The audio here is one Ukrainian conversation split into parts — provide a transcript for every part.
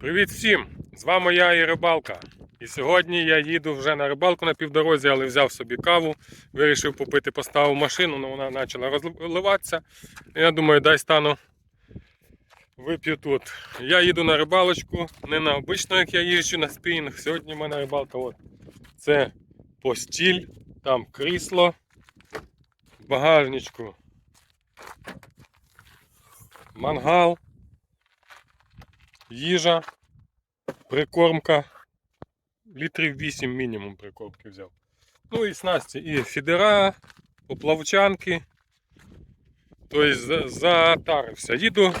Привіт всім! З вами я і рибалка. І сьогодні я їду вже на рибалку на півдорозі, але взяв собі каву, вирішив попити, поставив машину, але вона почала розливатися. І я думаю, дай стану вип'ю тут. Я їду на рибалочку, не на обичну, як я їжджу на спінінг. Сьогодні в мене рибалка. От. Це постіль, там крісло, багажничку. Мангал їжа, прикормка. Літрів 8 мінімум прикормки взяв. Ну і снасті, і фідера, поплавчанки. Тобто затарився. Їду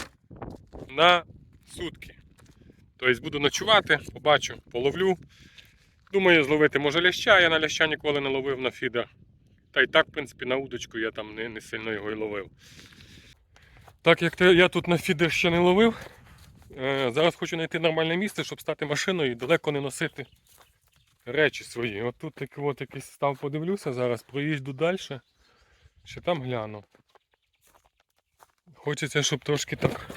на сутки. Тобто буду ночувати, побачу, половлю. Думаю, зловити може ляща, я на ляща ніколи не ловив на фідер. Та й так, в принципі, на удочку я там не, не сильно його й ловив. Так як я тут на фідер ще не ловив, Зараз хочу знайти нормальне місце, щоб стати машиною і далеко не носити речі свої. От тут такий от якийсь став, подивлюся зараз, проїжджу далі. Ще там гляну. Хочеться, щоб трошки так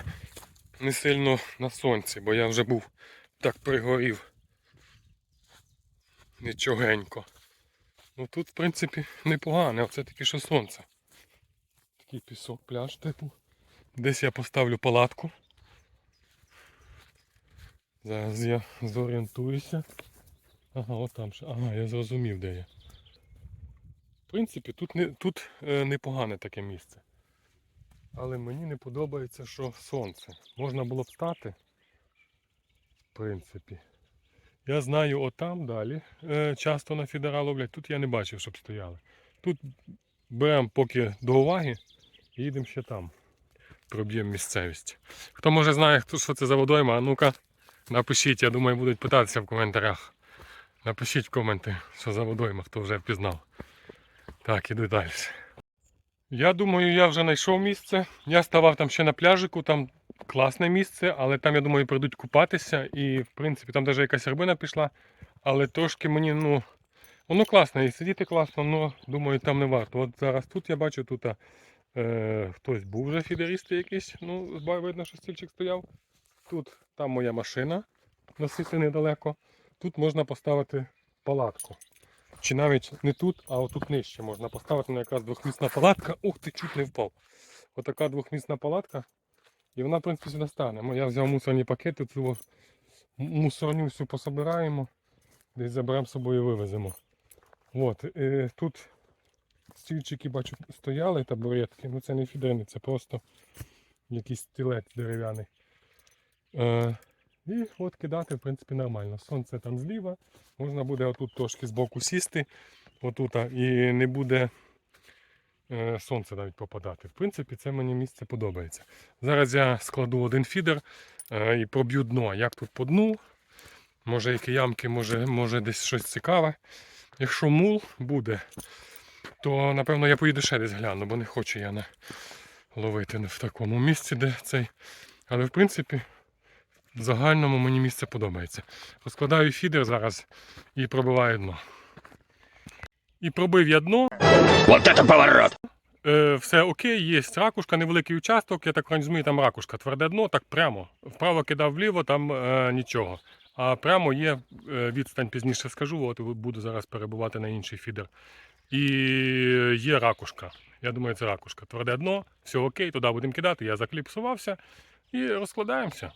не сильно на сонці, бо я вже був так пригорів. Нічогенько. Ну тут, в принципі, непогане, оце таке, що сонце. Такий пісок, пляж, типу. Десь я поставлю палатку. Зараз я зорієнтуюся. Ага, от там ще. Ага, я зрозумів, де я. В принципі, тут, не, тут е, непогане таке місце. Але мені не подобається, що сонце. Можна було б стати. В принципі. Я знаю отам далі. Е, часто на фідера ловлять. Тут я не бачив, щоб стояли. Тут беремо поки до уваги і їдемо ще там. Проб'ємо місцевість. Хто може знає, хто, що це за водойма, а ну-ка. Напишіть, я думаю, будуть питатися в коментарях. Напишіть в коменти, що за водойма, хто вже впізнав. Так, іду далі. Я думаю, я вже знайшов місце. Я ставав там ще на пляжику, там класне місце, але там, я думаю, прийдуть купатися. І, в принципі, там навіть якась рибина пішла. Але трошки мені, ну, воно класне, і сидіти класно, але думаю, там не варто. От зараз тут я бачу, тут е, хтось був вже фідерісти якийсь. Ну, видно, що стільчик стояв. Тут там моя машина, носити недалеко. Тут можна поставити палатку. Чи навіть не тут, а отут нижче можна поставити на якраз двохмісна палатка. Ух ти, чуть не впав. Отака двохмісна палатка. І вона, в принципі, сюди стане. Я взяв мусорні пакети, цю мусорню всю пособираємо, десь заберемо з собою і вивеземо. От, е, тут стільчики, бачу, стояли табуретки. Ну це не фідерний, це просто якийсь стілець дерев'яний. Е, і от кидати, в принципі, нормально. Сонце там зліва. Можна буде отут трошки збоку сісти, отут, і не буде е, сонце навіть попадати. В принципі, це мені місце подобається. Зараз я складу один фідер е, і проб'ю дно. Як тут по дну, може які ямки, може, може десь щось цікаве. Якщо мул буде, то напевно я поїду ще десь гляну, бо не хочу я не ловити в такому місці, де цей. Але в принципі, в загальному мені місце подобається. Розкладаю фідер зараз і пробиваю дно. І пробив я дно. Вот это поворот! Е, все окей, є ракушка, невеликий участок, я так розумію, там ракушка. Тверде дно, так прямо. Вправо кидав вліво, там е, нічого. А прямо є е, відстань, пізніше скажу, от буду зараз перебувати на інший фідер. І є ракушка. Я думаю, це ракушка. Тверде дно, все окей, туди будемо кидати. Я закліпсувався і розкладаємося.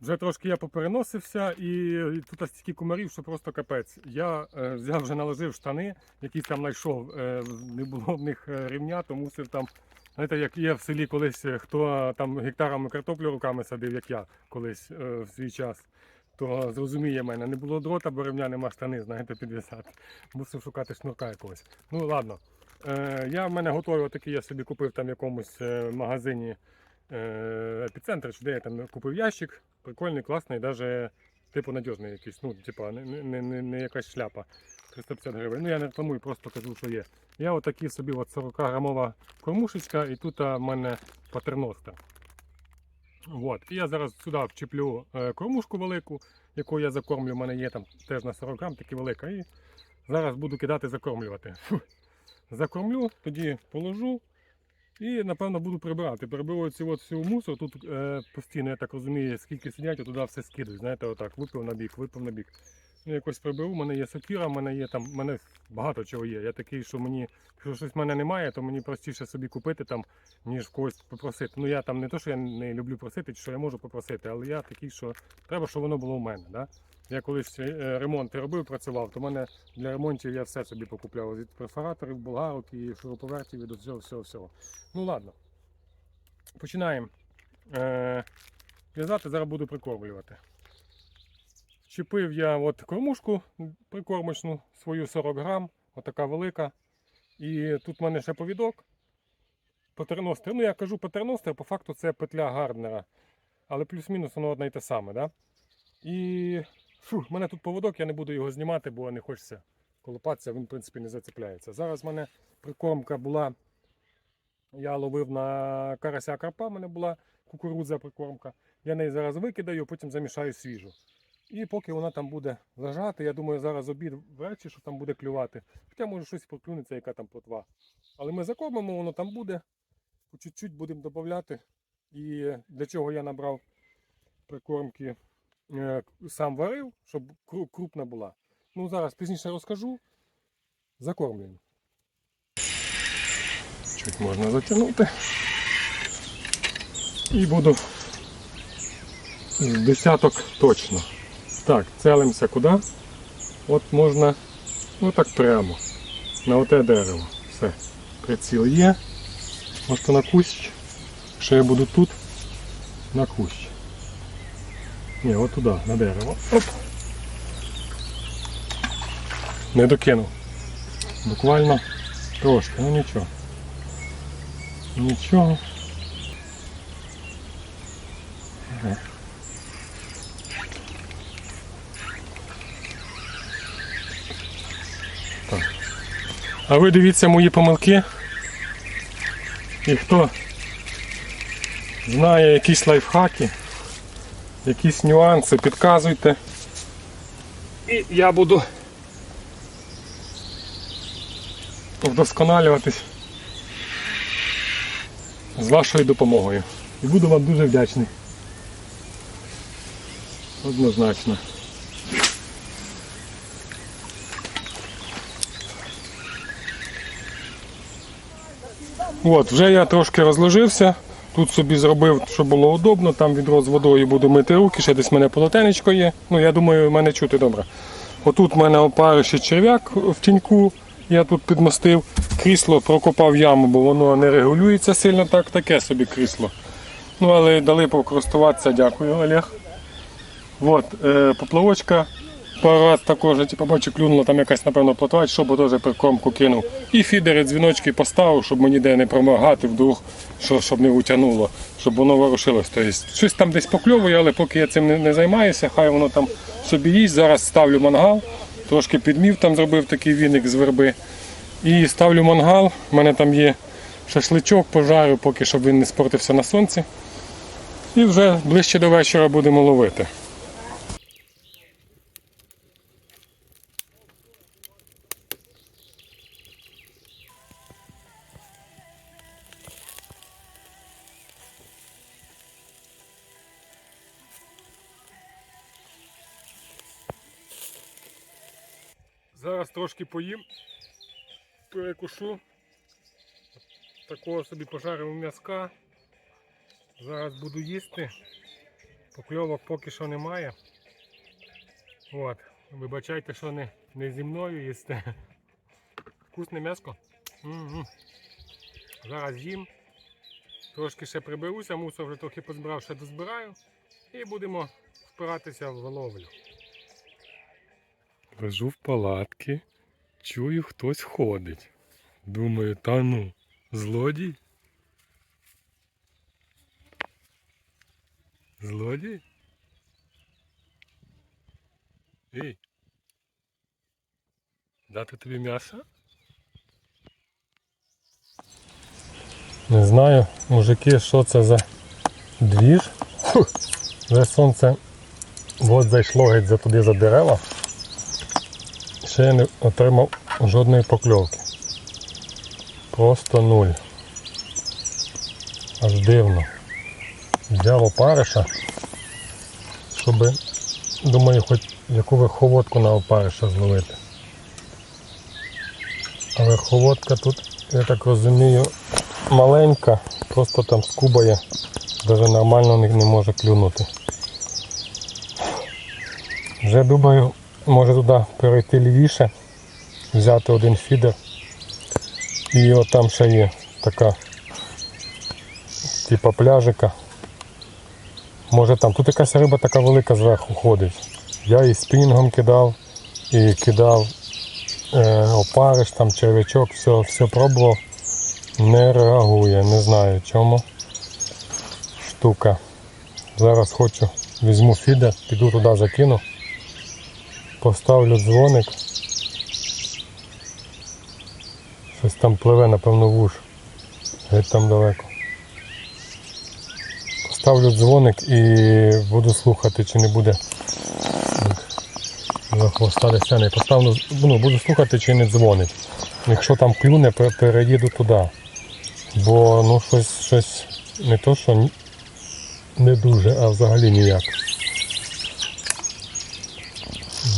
Вже трошки я попереносився і тут стільки комарів, що просто капець. Я е, взяв вже наложив штани, якісь там знайшов. Е, не було в них е, рівня, то мусив там. Знаєте, як є в селі колись, хто там гектарами картоплю руками садив, як я колись в свій час, то зрозуміє мене, не було дрота, бо ремня нема штани, знаєте, підвісати. Мусив шукати шнурка якогось. Ну ладно. Я в мене готовий отакий, я собі купив там в якомусь магазині епіцентр, де я там купив ящик. Прикольний, класний, навіть типу надіжний якийсь. Ну, типа, не, не, не, не якась шляпа. 350 гривень. Ну я не рекламую, просто кажу, що є. Я отакий собі от 40 грамова кормушечка і тут в мене патерноста. От. І я зараз сюди вчеплю е, кормушку велику, яку я закормлю. У мене є там теж на 40 грам, таки велика. І зараз буду кидати закормлювати. Фу. Закормлю, тоді положу І напевно буду прибирати. Приберу ці от всю мусор. Тут е, постійно, я так розумію, скільки сидять, туди все скидують. Знаєте, отак, випив на бік, випив на бік. Ну, якось приберу, у мене є сокіра, в мене є там, в мене багато чого є. Я такий, що мені, якщо щось в мене немає, то мені простіше собі купити там, ніж когось попросити. Ну я там не то, що я не люблю просити, що я можу попросити, але я такий, що треба, щоб воно було в мене. Да? Я колись е, ремонти робив, працював, то в мене для ремонтів я все собі покупляв. Від перфораторів, болгарок і шуруповертів, і до всього, всього, всього. Ну ладно. Починаємо. Е, в'язати, зараз буду прикормлювати. Вчепив я от кормушку прикормочну, свою 40 грам, отака велика. І тут в мене ще повідок. Патерностер. Ну я кажу патерностер, по факту це петля Гарднера. Але плюс-мінус воно одне й те саме. Да? І фу, мене тут поводок, я не буду його знімати, бо не хочеться колупатися, він в принципі не зацепляється. Зараз в мене прикормка була. Я ловив на карася карпа, в мене була кукурудза прикормка. Я неї зараз викидаю, потім замішаю свіжу. І поки вона там буде лежати, я думаю, зараз обід ввечері, що там буде клювати. Хоча може щось проклюнеться, яка там плотва. Але ми закормимо, воно там буде. По чуть-чуть будемо додати. І для чого я набрав прикормки, сам варив, щоб крупна була. Ну, зараз пізніше розкажу. Закормлюємо. Чуть можна затягнути. І буду з десяток точно. Так, целимося куди? От можна отак прямо. На оте дерево. Все. Приціл є. Можете на кущ. Ще я буду тут. На кущ. Ні, от туди, на дерево. Оп. Не докинув. Буквально трошки, ну нічого. Нічого. Так. А ви дивіться мої помилки. І хто знає якісь лайфхаки, якісь нюанси, підказуйте. І я буду вдосконалюватись з вашою допомогою. І буду вам дуже вдячний. Однозначно. От, вже я трошки розложився. Тут собі зробив, щоб було удобно, там відро з водою буду мити руки, ще десь в мене полотенечко є. Ну, я думаю, мене чути добре. Отут в мене опариші черв'як в тіньку, я тут підмостив. Крісло прокопав яму, бо воно не регулюється сильно так, таке собі крісло. Ну, але дали покористуватися, дякую, Олег. От, е, поплавочка. Пару раз також, типу, бачу, клюнула там якась, напевно, плотва, щоб теж прикормку кинув. І фідери, дзвіночки поставив, щоб мені де не промагати, вдруг, що, щоб не утягнуло, щоб воно ворушилось. Тобто, щось там десь покльовує, але поки я цим не, займаюся, хай воно там собі їсть. Зараз ставлю мангал, трошки підмів, там зробив такий віник з верби. І ставлю мангал. У мене там є шашличок, пожарю, поки щоб він не спортився на сонці. І вже ближче до вечора будемо ловити. Зараз трошки поїм, перекушу. Такого собі пожарив м'язка. Зараз буду їсти. Покльовок поки що немає. От. Вибачайте, що не, не зі мною їсте. Вкусне м'яско. Зараз їм. Трошки ще приберуся, мусор вже трохи позбирав, ще дозбираю. І будемо впиратися в ловлю. Лежу в палатки, чую, хтось ходить. Думаю, та ну, злодій? Злодій? Ей. Дати тобі м'ясо? Не знаю, мужики, що це за двіж. Вже сонце от зайшло геть за туди за дерева. Ще я не отримав жодної покльовки. Просто нуль. Аж дивно. Взяв опариша, щоб, думаю, хоч яку верховодку на опариша зловити. А верховодка тут, я так розумію, маленька, просто там скубає, навіть нормально не може клюнути. Вже думаю, може туди перейти лівіше, взяти один фідер. І от там ще є така типа пляжика. Може там тут якась риба така велика зверху ходить. Я і спінгом кидав, і кидав е, опариш, там червячок, все, все пробував. Не реагує, не знаю чому. Штука. Зараз хочу, візьму фідер, піду туди закину, поставлю дзвоник. Щось там пливе, напевно, вуш. Геть там далеко. Поставлю дзвоник і буду слухати, чи не буде за хвоста десяний. Поставлю, ну, буду слухати, чи не дзвонить. Якщо там клюне, переїду туди. Бо ну щось, щось не то, що не дуже, а взагалі ніяк.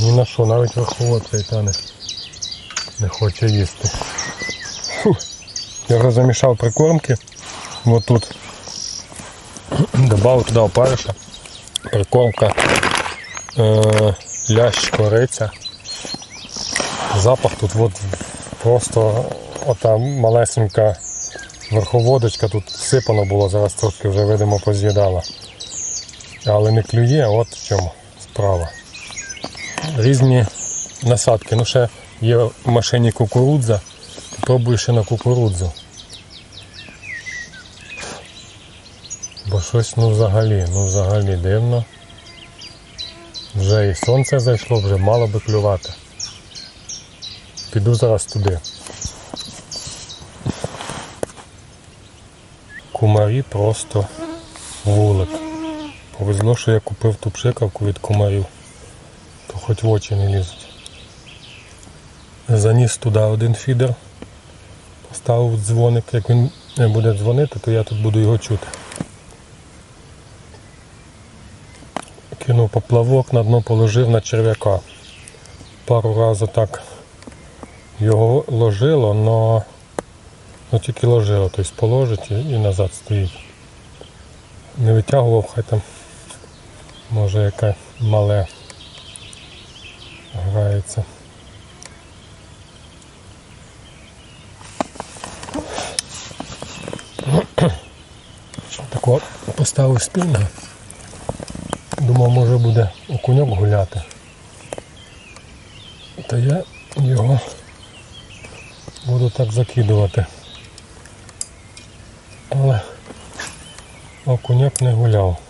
Ні на що, навіть верховод цей та не, не хоче їсти. Фух. Я вже замішав прикормки. Вот. Добавив туди опариша. Прикормка. Е, лящ кориця. Запах тут от просто ота малесенька верховодочка тут всипано було, зараз трошки вже видимо поз'їдала. Але не клює, от в чому справа. Різні насадки. Ну ще є в машині кукурудза. Пробую ще на кукурудзу. Бо щось ну взагалі, ну взагалі дивно. Вже і сонце зайшло, вже мало би клювати. Піду зараз туди. Кумарі просто вулик. Повезло, що я купив ту пшикавку від кумарів, хоч в очі не лізуть. Заніс туди один фідер, поставив дзвоник, як він буде дзвонити, то я тут буду його чути. Кинув поплавок, на дно положив на черв'яка. Пару разів так його ложило, но ну, тільки ложило, тобто положить і назад стоїть. Не витягував, хай там може яке мале грається. Так от поставив спільно. Думав, може буде окуньок гуляти. Та я його буду так закидувати. Але окуньок не гуляв.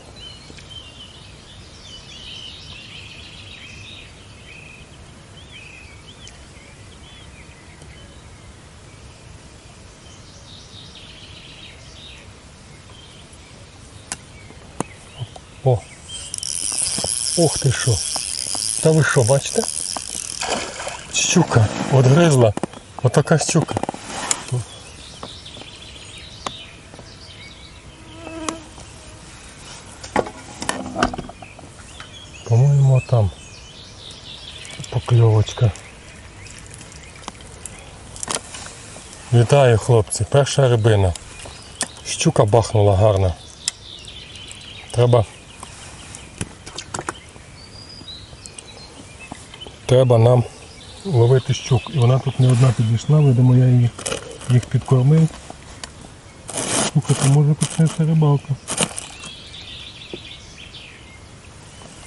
Ох ти що! Та ви що, бачите? Щука одгризла. Отака щука. По-моєму там покльовочка. Вітаю хлопці, перша рибина. Щука бахнула гарно. Треба треба нам ловити щук. І вона тут не одна підійшла, видимо, я її, їх підкормив. Слухайте, може почнеться рибалка.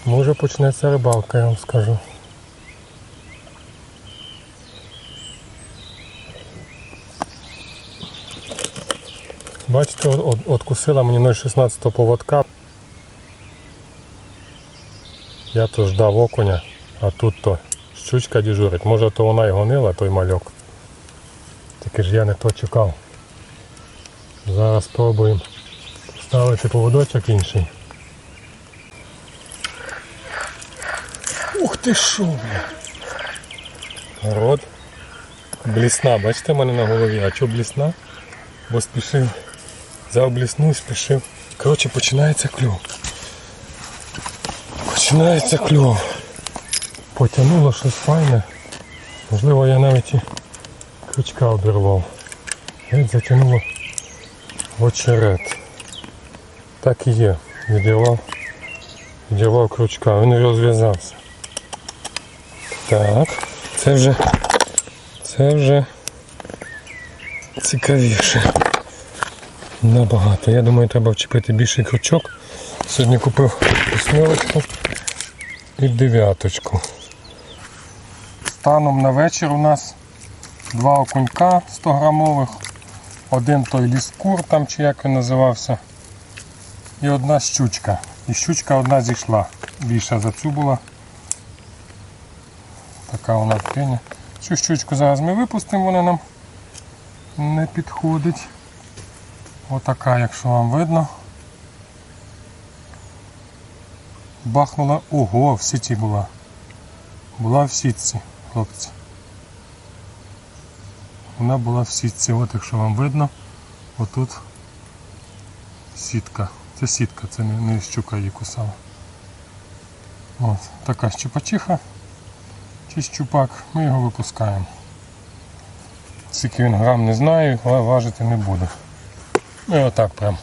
Може почнеться рибалка, я вам скажу. Бачите, от, от, откусила мені 0,16 поводка. Я то ждав окуня, а тут то щучка дежурить. Може то вона і гонила, той мальок. Тільки ж я не то чекав. Зараз спробуємо ставити поводочок інший. Ух ти що, бля. Рот. Блісна, бачите в мене на голові. А чого блісна? Бо спішив Заобліснув, спішив. Коротше, починається кльов. Починається кльов. Потягнуло щось файне. Можливо, я навіть і крючка обірвав. Геть затягнуло в очерет. Так і є. Відірвав. Відірвав крючка, він розв'язався. Так, це вже. Це вже цікавіше. Набагато. Я думаю, треба вчепити більший крючок. Сьогодні купив восьмерочку і дев'яточку. Станом на вечір у нас два окунька 100 грамових, один той ліскур там чи як він називався. І одна щучка. І щучка одна зійшла. Більша за цю була. Така вона в пені. Цю щучку зараз ми випустимо, вона нам не підходить. Отака, якщо вам видно. Бахнула. Ого, в сіті була. Була в сітці, хлопці. Вона була в сітці, от якщо вам видно, отут сітка. Це сітка, це не, не щука її кусала. От, така щупачиха чи щупак, ми його випускаємо. Скільки він грам не знаю, але важити не буду. Ну і отак прям.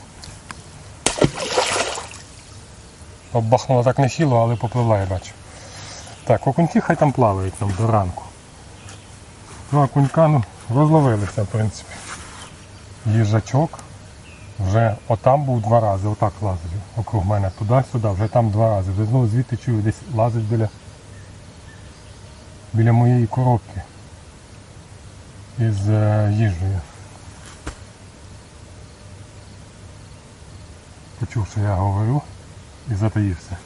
Оббахнула так нехило, але попливла, я бачу. Так, окуньки хай там плавають нам до ранку. Два окунька, ну, розловилися, в принципі. Їжачок вже отам був два рази, отак лазив. Округ мене туди-сюди, вже там два рази. Вже знову звідти чую, десь лазить біля, біля моєї коробки із е, їжею. Почув, що я говорю і затаївся.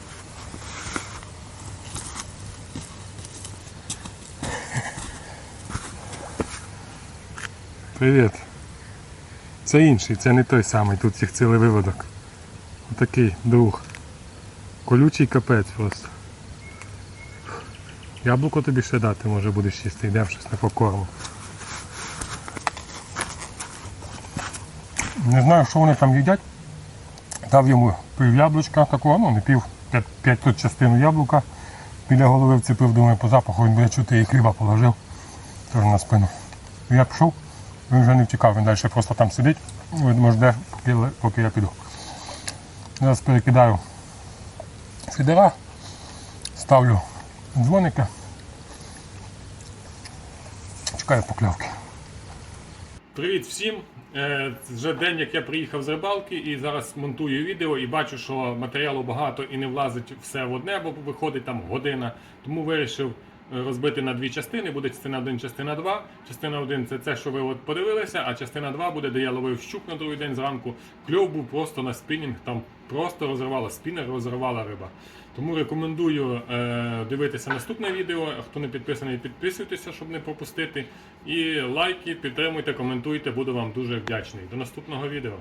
Привіт. Це інший, це не той самий, тут їх цілий виводок. Отакий друг. Колючий капець просто. Яблуко тобі ще дати, може будеш їсти, йдемо щось на покорму. Не знаю, що вони там їдять. Дав йому пів яблучка такого, ну не пів, п'ять, тут частину яблука. Біля голови вцепив, думаю, по запаху він буде чути і хліба положив. Теж на спину. Я пішов, він вже не втікав, він далі просто там сидить. Видимо, жде, поки, я піду. Зараз перекидаю фідера, ставлю дзвоники. Чекаю покльовки. Привіт всім! Е, Вже день, як я приїхав з рибалки і зараз монтую відео і бачу, що матеріалу багато і не влазить все в одне, бо виходить там година. Тому вирішив розбити на дві частини. Буде частина 1, частина 2. Частина 1 це те, що ви от подивилися, а частина 2 буде, де я ловив щук на другий день зранку. Кльов був просто на спінінг, там просто розривала спінер, розривала риба. Тому рекомендую е, дивитися наступне відео. Хто не підписаний, підписуйтеся, щоб не пропустити. І лайки, підтримуйте, коментуйте, буду вам дуже вдячний. До наступного відео.